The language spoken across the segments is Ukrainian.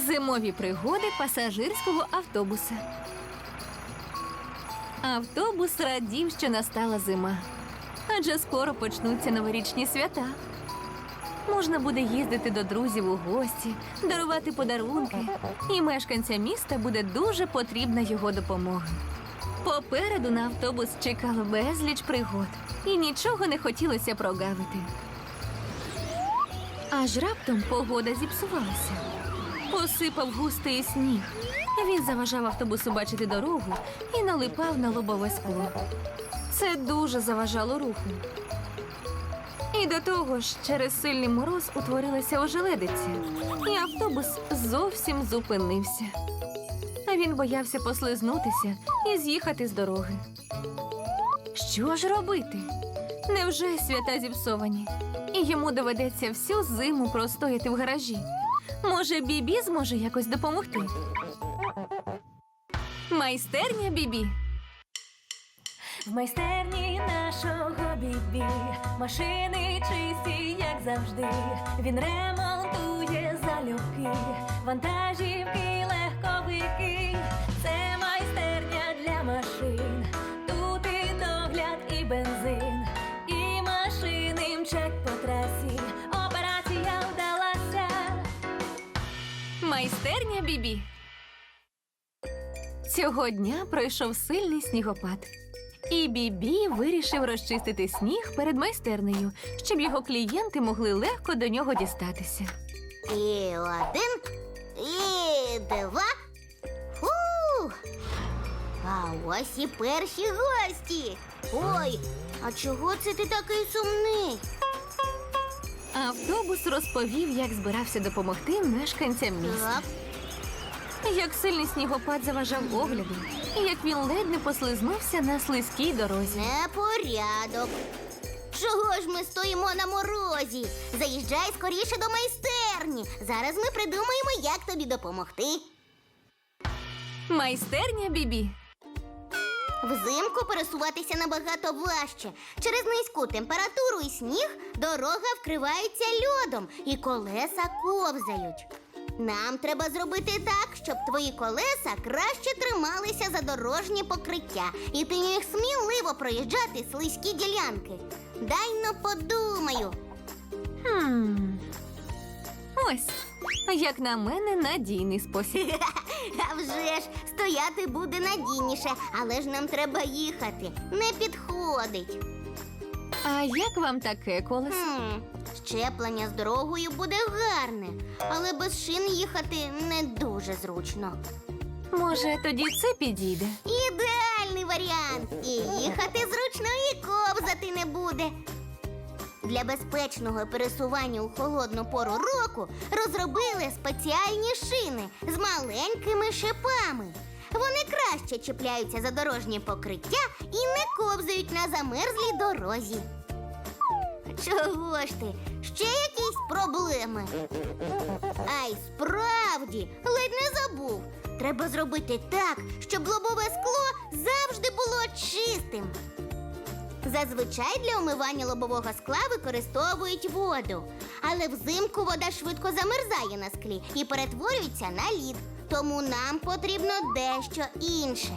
Зимові пригоди пасажирського автобуса. Автобус радів, що настала зима. Адже скоро почнуться новорічні свята. Можна буде їздити до друзів у гості, дарувати подарунки, і мешканцям міста буде дуже потрібна його допомога. Попереду на автобус чекало безліч пригод, і нічого не хотілося прогавити. Аж раптом погода зіпсувалася. Посипав густий сніг. Він заважав автобусу бачити дорогу і налипав на лобове скло. Це дуже заважало руху. І до того ж, через сильний мороз утворилася ожеледиця, і автобус зовсім зупинився. А він боявся послизнутися і з'їхати з дороги. Що ж робити? Невже свята зіпсовані? І йому доведеться всю зиму простояти в гаражі. Може, Бібі зможе якось допомогти? Майстерня Бібі. В майстерні нашого бібі машини чисті, як завжди. Він ремонтує залюбки, вантажівки, легковики. Це майстерня для машин. Бібі. Цього дня пройшов сильний снігопад. І Бібі вирішив розчистити сніг перед майстернею, щоб його клієнти могли легко до нього дістатися. І один, і два. Фу! А ось і перші гості. Ой, а чого це ти такий сумний? Автобус розповів, як збирався допомогти мешканцям міста. Так, Як сильний снігопад заважав огляду, і як він ледь не послизнувся на слизькій дорозі. непорядок. Чого ж ми стоїмо на морозі? Заїжджай скоріше до майстерні. Зараз ми придумаємо, як тобі допомогти. Майстерня Бібі. Взимку пересуватися набагато важче. Через низьку температуру і сніг дорога вкривається льодом і колеса ковзають. Нам треба зробити так, щоб твої колеса краще трималися за дорожнє покриття, і ти міг сміливо проїжджати слизькі ділянки. Дай но подумаю. Хм. Ось, як на мене, надійний спосіб. А вже ж стояти буде надійніше, але ж нам треба їхати. Не підходить. А як вам таке колесо? Хм, щеплення з дорогою буде гарне, але без шин їхати не дуже зручно. Може, тоді це підійде? Ідеальний варіант. І їхати зручно, і ковзати не буде. Для безпечного пересування у холодну пору року розробили спеціальні шини з маленькими шипами. Вони краще чіпляються за дорожнє покриття і не ковзають на замерзлій дорозі. Чого ж ти? Ще якісь проблеми? Ай, справді, ледь не забув. Треба зробити так, щоб лобове скло завжди було чистим. Зазвичай для омивання лобового скла використовують воду, але взимку вода швидко замерзає на склі і перетворюється на лід. Тому нам потрібно дещо інше.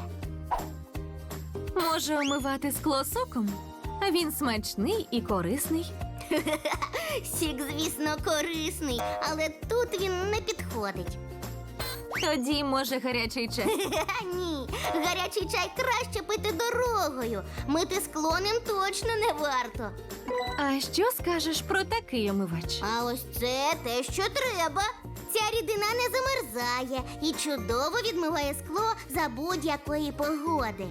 Може омивати скло соком? Він смачний і корисний. Сік, звісно, корисний, але тут він не підходить. Тоді, може, гарячий чай. Ні, гарячий чай краще пити дорогою. Мити скло ним точно не варто. А що скажеш про такий омивач? А ось це те, що треба. Ця рідина не замерзає і чудово відмиває скло за будь-якої погоди.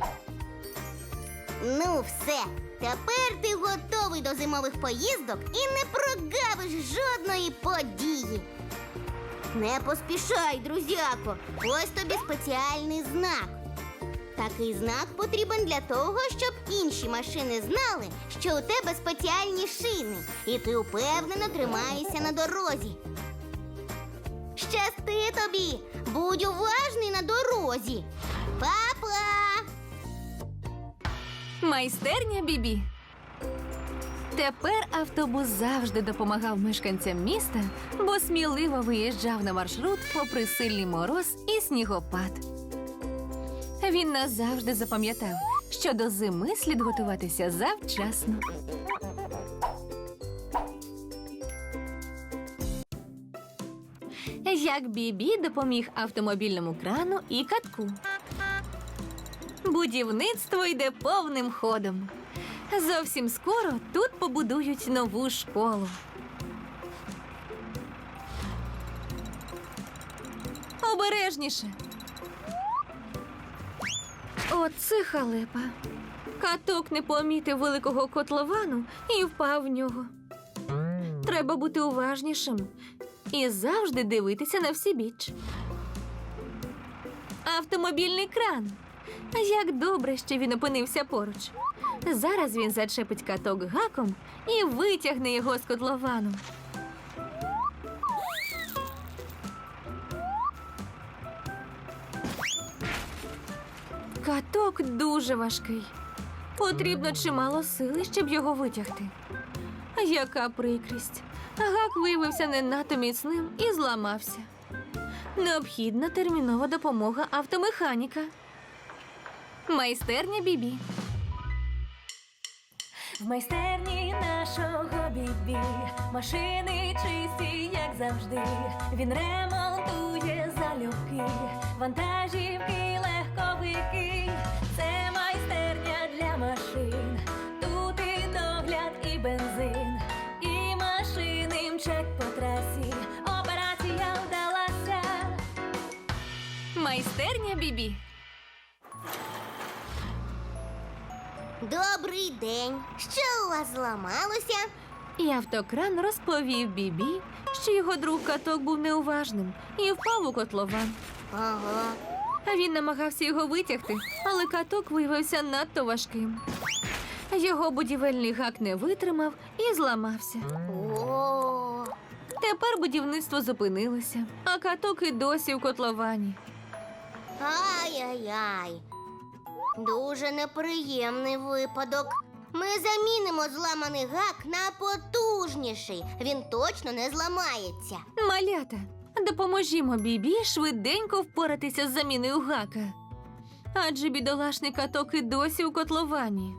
Ну, все. Тепер ти готовий до зимових поїздок і не прогавиш жодної події. Не поспішай, друзяко. Ось тобі спеціальний знак. Такий знак потрібен для того, щоб інші машини знали, що у тебе спеціальні шини, і ти упевнено тримаєшся на дорозі. Щасти тобі! Будь уважний на дорозі. Па-па! Майстерня Бібі. Тепер автобус завжди допомагав мешканцям міста, бо сміливо виїжджав на маршрут попри сильний мороз і снігопад. Він назавжди запам'ятав, що до зими слід готуватися завчасно. Як Бібі допоміг автомобільному крану і катку. Будівництво йде повним ходом. Зовсім скоро тут побудують нову школу. Обережніше. Оце халепа. Каток не помітив великого котловану і впав в нього. Треба бути уважнішим і завжди дивитися на всі біч. Автомобільний кран. Як добре, що він опинився поруч. Зараз він зачепить каток гаком і витягне його з котловану. Каток дуже важкий. Потрібно чимало сили, щоб його витягти. Яка прикрість. Гак виявився не надто міцним і зламався. Необхідна термінова допомога автомеханіка. Майстерня Бібі. В майстерні нашого бібі машини чисті, як завжди. Він ремонтує залюбки, вантажівки, легковики. Це майстерня для машин. Майстерня Бібі. Добрий день. Що у вас зламалося? І автокран розповів Бібі, що його друг каток був неуважним і впав у котлован. Ага. А Він намагався його витягти, але каток виявився надто важким. Його будівельний гак не витримав і зламався. О, Тепер будівництво зупинилося, а каток і досі в котловані. Ай-яй-яй. Дуже неприємний випадок. Ми замінимо зламаний гак на потужніший. Він точно не зламається. Малята, допоможімо Бібі швиденько впоратися з заміною гака. Адже бідолашний каток і досі у котловані.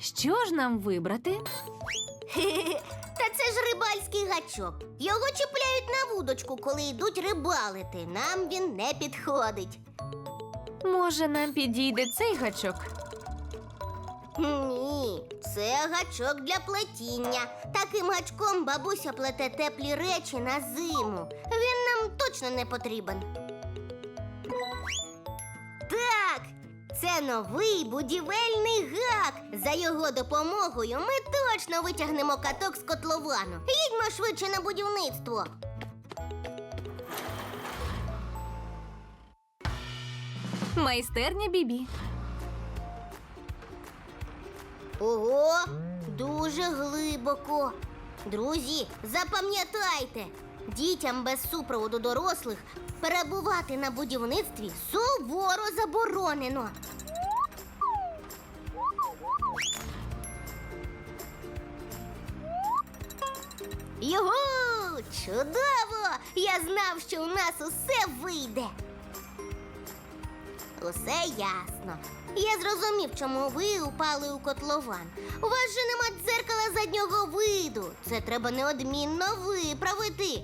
Що ж нам вибрати? Та це ж рибальський гачок. Його чіпляють на вудочку, коли йдуть рибалити. Нам він не підходить. Може, нам підійде цей гачок? Ні, це гачок для плетіння. Таким гачком бабуся плете теплі речі на зиму. Він нам точно не потрібен. Це новий будівельний гак. За його допомогою ми точно витягнемо каток з котловану. Їдьмо швидше на будівництво. Майстерня Бібі. Ого, дуже глибоко. Друзі, запам'ятайте, дітям без супроводу дорослих перебувати на будівництві суворо заборонено. Його! Чудово! Я знав, що у нас усе вийде. Усе ясно. Я зрозумів, чому ви упали у котлован. У вас же нема дзеркала заднього виду. Це треба неодмінно виправити.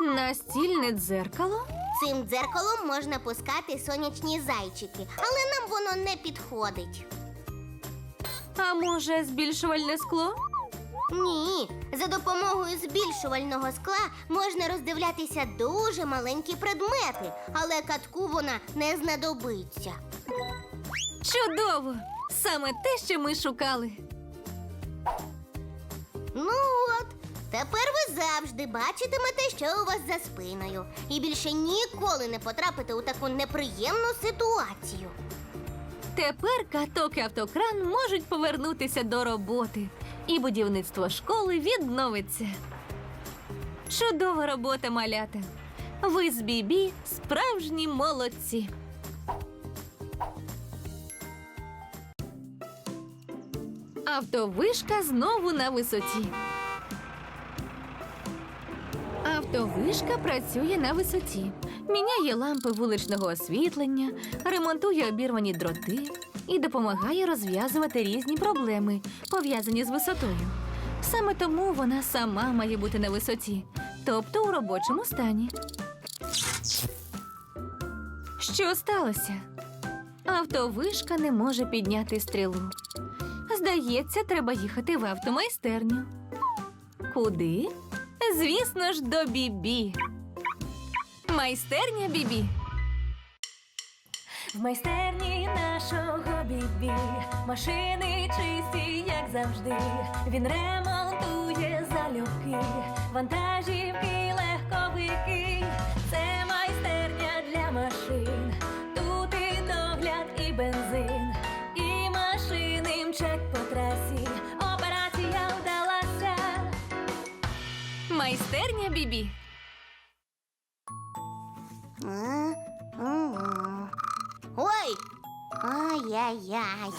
Настільне дзеркало? Цим дзеркалом можна пускати сонячні зайчики, але нам воно не підходить. А може, збільшувальне скло? Ні, за допомогою збільшувального скла можна роздивлятися дуже маленькі предмети, але катку вона не знадобиться. Чудово! Саме те, що ми шукали. Ну Тепер ви завжди бачитимете, що у вас за спиною, і більше ніколи не потрапите у таку неприємну ситуацію. Тепер каток і автокран можуть повернутися до роботи, і будівництво школи відновиться. Чудова робота, малята! Ви з бібі справжні молодці. Автовишка знову на висоті. Автовишка працює на висоті, міняє лампи вуличного освітлення, ремонтує обірвані дроти і допомагає розв'язувати різні проблеми, пов'язані з висотою. Саме тому вона сама має бути на висоті, тобто у робочому стані. Що сталося? Автовишка не може підняти стрілу. Здається, треба їхати в автомайстерню. Куди? Звісно ж, до Бібі. Майстерня Бібі. В майстерні нашого бібі машини чисті, як завжди. Він ремонтує залюбки, вантажівки, легковики. Це майстерня для машин. Майстерня Бібі. А? Ой! Ай-яй-яй.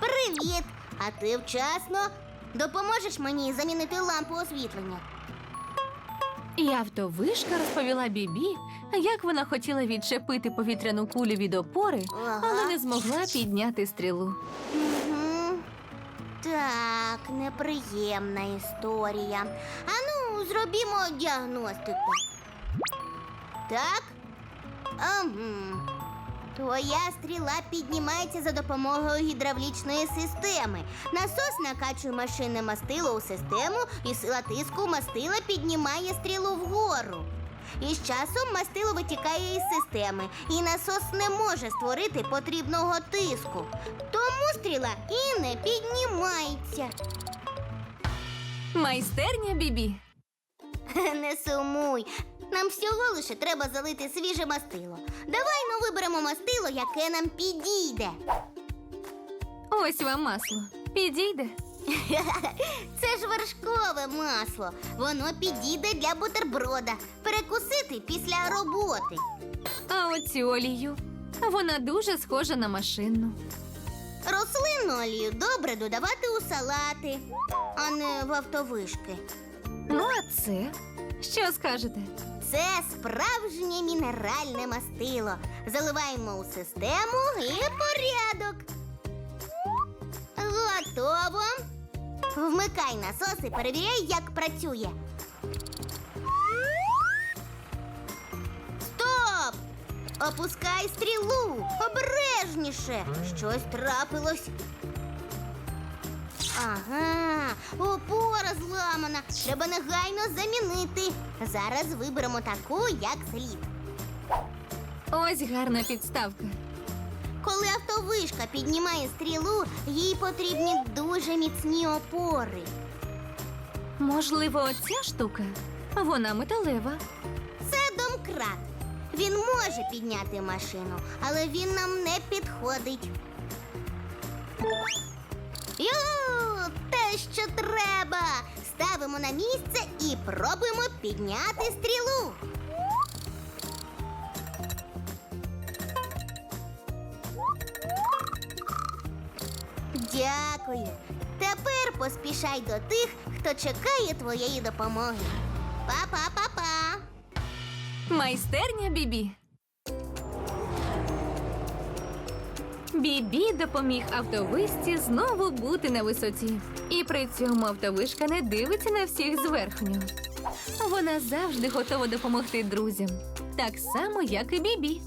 Привіт! А ти вчасно? Допоможеш мені замінити лампу освітлення? І автовишка розповіла Бібі, як вона хотіла відчепити повітряну кулю від опори, Ага. але не змогла підняти стрілу. Так, неприємна історія. Ану, зробімо діагностику. Так? Ага. Твоя стріла піднімається за допомогою гідравлічної системи. Насос накачує машинне мастило у систему, і сила тиску мастила піднімає стрілу вгору. І з часом мастило витікає із системи, і насос не може створити потрібного тиску. Тому стріла і не піднімається. Майстерня Бібі. Не сумуй. Нам всього лише треба залити свіже мастило. Давай ну виберемо мастило, яке нам підійде. Ось вам масло. Підійде. Це ж вершкове масло. Воно підійде для бутерброда. Перекусити після роботи. А оцю олію. Вона дуже схожа на машинну. Рослинну олію добре додавати у салати, а не в автовишки. Ну, а це? Що скажете? Це справжнє мінеральне мастило. Заливаємо у систему і порядок. Готово. Вмикай насос і перевіряй, як працює. Стоп! Опускай стрілу! Обережніше! Щось трапилось. Ага, опора зламана. Треба негайно замінити. Зараз виберемо таку, як слід. Ось гарна підставка. Коли автовишка піднімає стрілу, їй потрібні дуже міцні опори. Можливо, оця штука? Вона металева. Це домкрат. Він може підняти машину, але він нам не підходить. Ю, те, що треба. Ставимо на місце і пробуємо підняти стрілу. Дякую. Тепер поспішай до тих, хто чекає твоєї допомоги. Па-па-па-па. Майстерня Бібі. Бібі допоміг автовишці знову бути на висоті. І при цьому автовишка не дивиться на всіх зверхню. Вона завжди готова допомогти друзям, так само, як і Бібі.